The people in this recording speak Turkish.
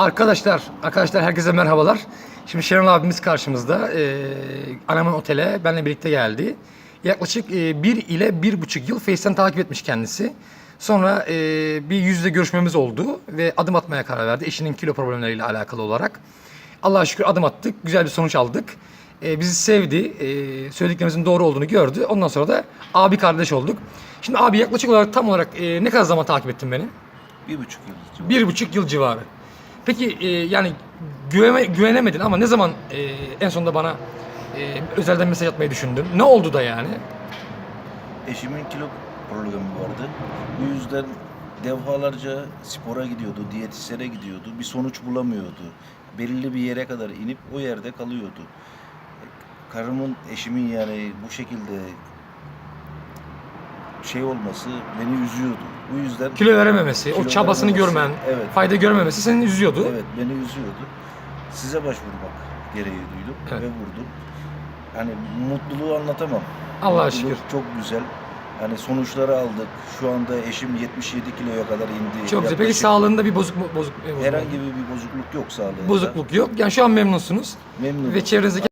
Arkadaşlar, arkadaşlar herkese merhabalar. Şimdi Şenol abimiz karşımızda. Ee, Anaman Otel'e benimle birlikte geldi. Yaklaşık e, bir ile bir buçuk yıl Face'ten takip etmiş kendisi. Sonra e, bir yüz yüze görüşmemiz oldu ve adım atmaya karar verdi. Eşinin kilo problemleriyle alakalı olarak. Allah'a şükür adım attık, güzel bir sonuç aldık. E, bizi sevdi, e, söylediklerimizin doğru olduğunu gördü. Ondan sonra da abi kardeş olduk. Şimdi abi yaklaşık olarak tam olarak e, ne kadar zaman takip ettin beni? Bir buçuk yıl. civarı. Bir buçuk yıl civarı. Peki e, yani güvene, güvenemedin ama ne zaman e, en sonunda bana e, özelden mesaj atmayı düşündün? Ne oldu da yani? Eşimin kilo problemi vardı. Bu yüzden defalarca spora gidiyordu, diyetisyene gidiyordu. Bir sonuç bulamıyordu. Belirli bir yere kadar inip o yerde kalıyordu. Karımın, eşimin yani bu şekilde şey olması beni üzüyordu. Bu yüzden Kilo verememesi, o Kilo çabasını verememesi, görmen, evet. fayda görmemesi seni üzüyordu. Evet beni üzüyordu. Size başvurmak gereği duydum Evet. ve vurdum. Hani mutluluğu anlatamam. Mutluluk şükür. Çok güzel. Hani sonuçları aldık. Şu anda eşim 77 kiloya kadar indi. Çok güzel. Peki sağlığında bir bozuk bozuk, bozuk- herhangi bir bozukluk yok sağlığında. bozukluk yok. Yani şu an memnunsunuz Memnunum. ve çevrenizdeki